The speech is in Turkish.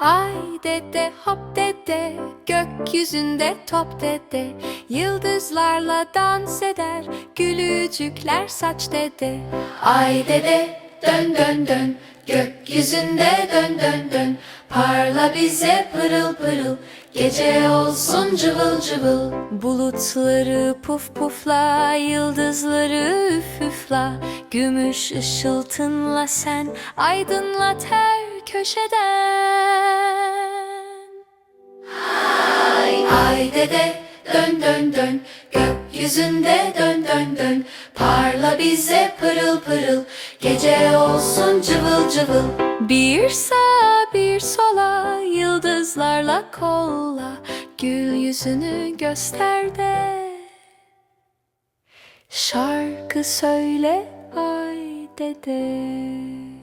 Ay dede hop dede gökyüzünde top dede. Yıldızlarla dans eder gülücükler saç dede. Ay dede dön dön dön gökyüzünde dön dön dön. Parla bize pırıl pırıl gece olsun cıvıl cıvıl. Bulutları puf pufla yıldızları üf üfla. Gümüş ışıltınla sen aydınlat her köşeden Ay dede dön dön dön. Gökyüzünde dön dön dön. Parla bize pırıl pırıl. Gece olsun cıvıl cıvıl. Bir sağa bir sola Yıldızlarla kolla. Gül yüzünü göster de. Şarkı söyle ay dede